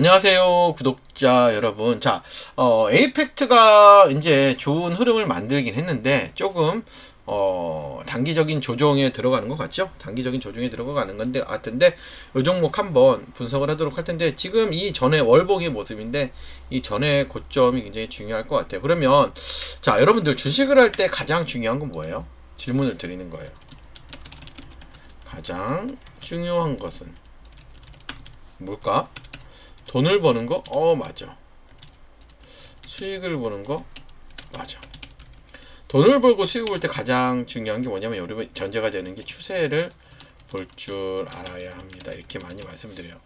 안녕하세요, 구독자 여러분. 자, 어, 에이펙트가 이제 좋은 흐름을 만들긴 했는데, 조금, 어, 단기적인 조정에 들어가는 것 같죠? 단기적인 조정에 들어가는 건데, 같은데, 요 종목 한번 분석을 하도록 할 텐데, 지금 이 전에 월봉의 모습인데, 이 전에 고점이 굉장히 중요할 것 같아요. 그러면, 자, 여러분들 주식을 할 때 가장 중요한 건 뭐예요? 질문을 드리는 거예요. 가장 중요한 것은 뭘까? 돈을 버는 거? 어, 맞아. 수익을 보는 거? 맞아. 돈을 벌고 수익을 볼 때 가장 중요한 게 뭐냐면 여러분 전제가 되는 게 추세를 볼 줄 알아야 합니다. 이렇게 많이 말씀드려요.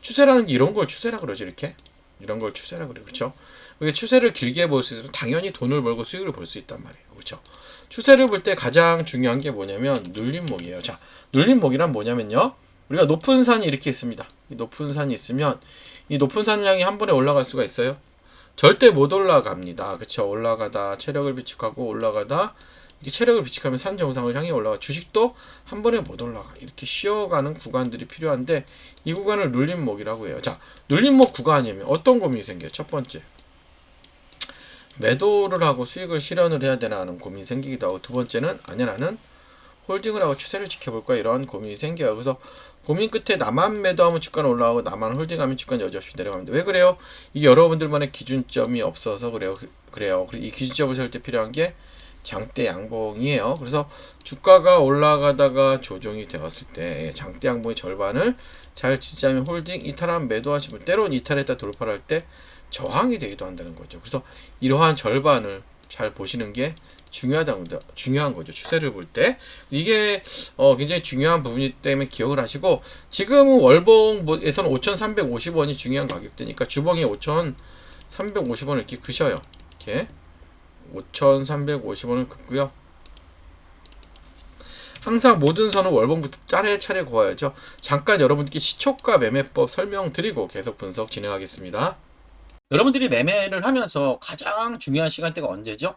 추세라는 게 이런 걸 추세라 그러죠, 이렇게. 이런 걸 추세라 그래요. 그렇죠? 이게 추세를 길게 볼 수 있으면 당연히 돈을 벌고 수익을 볼 수 있단 말이에요. 그렇죠? 추세를 볼 때 가장 중요한 게 뭐냐면 눌림목이에요. 자, 눌림목이란 뭐냐면요. 우리가 높은 산이 이렇게 있습니다. 이 높은 산이 있으면 이 높은 산량이 한 번에 올라갈 수가 있어요? 절대 못 올라갑니다. 그쵸? 올라가다 체력을 비축하고 올라가다 이게 체력을 비축하면 산 정상을 향해 올라가. 주식도 한 번에 못 올라가. 이렇게 쉬어가는 구간들이 필요한데 이 구간을 눌림목이라고 해요. 자, 눌림목 구간이면 어떤 고민이 생겨요? 첫 번째. 매도를 하고 수익을 실현을 해야 되나 하는 고민이 생기기도 하고 두 번째는 아니야 나는 홀딩을 하고 추세를 지켜볼 거야 이런 고민이 생겨요. 그래서 고민 끝에 나만 매도하면 주가는 올라가고 나만 홀딩하면 주가는 여지없이 내려갑니다. 왜 그래요? 이게 여러분들만의 기준점이 없어서 그래요. 그- 그래요. 이 기준점을 세울 때 필요한 게 장대 양봉이에요. 그래서 주가가 올라가다가 조정이 되었을 때 예, 장대 양봉의 절반을 잘 지지하면 홀딩, 이탈하면 매도하시면 때로는 이탈했다 돌파를 할때 저항이 되기도 한다는 거죠. 그래서 이러한 절반을 잘 보시는 게 중요하다는 거죠. 중요한 거죠. 추세를 볼 때. 이게 어, 굉장히 중요한 부분이기 때문에 기억을 하시고 지금은 월봉에서는 5,350원이 중요한 가격대니까 주봉이 5,350원을 이렇게 그셔요. 이렇게 5,350원을 긋고요. 항상 모든 선은 월봉부터 차례차례 그어야죠. 잠깐 여러분께 시초가 매매법 설명드리고 계속 분석 진행하겠습니다. 여러분들이 매매를 하면서 가장 중요한 시간대가 언제죠?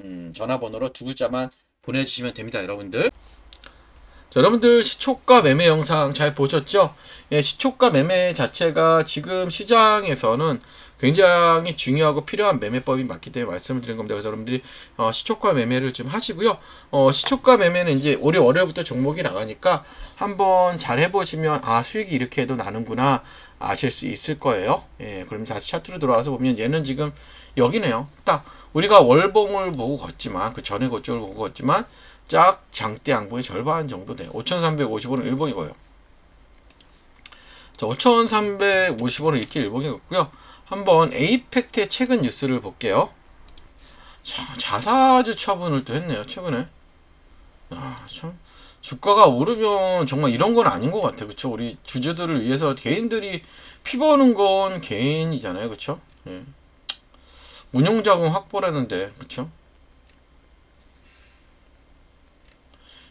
음, 전화번호로 두 글자만 보내주시면 됩니다, 여러분들. 자, 여러분들 시초가 매매 영상 잘 보셨죠? 예, 시초가 매매 자체가 지금 시장에서는 굉장히 중요하고 필요한 매매법이 맞기 때문에 말씀을 드린 겁니다. 그래서 여러분들이 어, 시초가 매매를 좀 하시고요. 어, 시초가 매매는 이제 올해 월요일부터 종목이 나가니까 한번 잘 해보시면 아 수익이 이렇게 해도 나는구나 아실 수 있을 거예요. 예, 그럼 다시 차트로 들어와서 보면 얘는 지금 여기네요. 딱 우리가 월봉을 보고 걷지만 그 전에 고점을 보고 걷지만 짝 장대 양봉의 절반 정도 돼요. 5,350원은 일봉이고요. 자, 5,350원을 이렇게 일봉이 걷고요. 한번 에이펙트의 최근 뉴스를 볼게요. 자, 자사주 처분을 또 했네요. 최근에. 아, 참 주가가 오르면 정말 이런 건 아닌 것 같아요. 그쵸? 우리 주주들을 위해서 개인들이 피 버는 건 개인이잖아요. 그쵸? 예. 운용자금 확보라는데, 그쵸?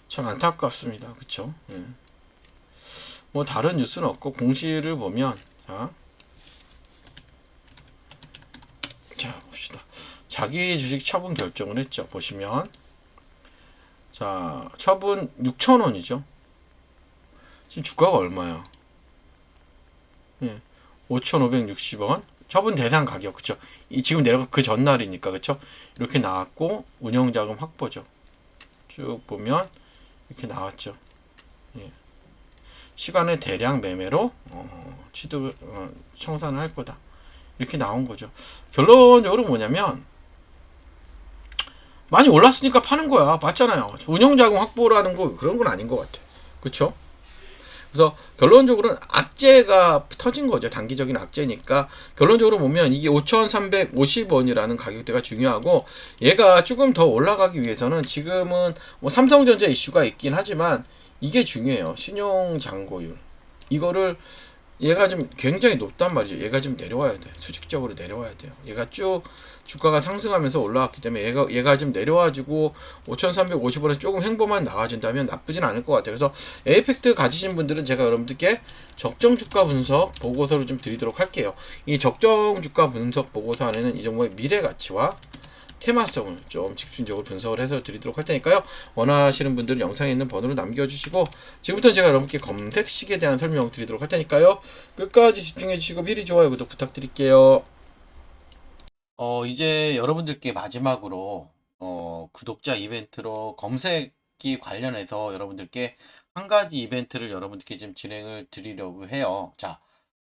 참 안타깝습니다. 그쵸? 예. 뭐 다른 뉴스는 없고 공시를 보면 자, 자 봅시다. 자기 주식 처분 결정을 했죠. 보시면 자 처분 6,000원이죠. 지금 주가가 얼마야? 예, 5,560원. 처분 대상 가격 그쵸? 이 지금 내려가 그 전날이니까 그쵸? 이렇게 나왔고 운영 자금 확보죠. 쭉 보면 이렇게 나왔죠. 예. 시간의 대량 매매로 어, 취득 어, 청산을 할 거다. 이렇게 나온 거죠. 결론적으로 뭐냐면 많이 올랐으니까 파는 거야. 맞잖아요. 운영자금 확보라는 거 그런 건 아닌 것 같아. 그렇죠? 그래서 결론적으로는 악재가 터진 거죠. 단기적인 악재니까 결론적으로 보면 이게 5,350원이라는 가격대가 중요하고 얘가 조금 더 올라가기 위해서는 지금은 뭐 삼성전자 이슈가 있긴 하지만 이게 중요해요. 신용 잔고율. 이거를 얘가 좀 굉장히 높단 말이죠. 얘가 좀 내려와야 돼. 수직적으로 내려와야 돼요. 얘가 쭉 주가가 상승하면서 올라왔기 때문에 얘가 얘가 좀 내려와지고 5,350원에 조금 횡보만 나와준다면 나쁘진 않을 것 같아요. 그래서 에이펙트 가지신 분들은 제가 여러분들께 적정 주가 분석 보고서를 좀 드리도록 할게요. 이 적정 주가 분석 보고서 안에는 이 정도의 미래 가치와 테마성을 좀 집중적으로 분석을 해서 드리도록 할 테니까요. 원하시는 분들은 영상에 있는 번호로 남겨주시고 지금부터 제가 여러분께 검색식에 대한 설명 드리도록 할 테니까요. 끝까지 집중해 주시고 미리 좋아요 구독 부탁드릴게요. 어 이제 여러분들께 마지막으로 어 구독자 이벤트로 검색기 관련해서 여러분들께 한 가지 이벤트를 여러분들께 좀 진행을 드리려고 해요. 자,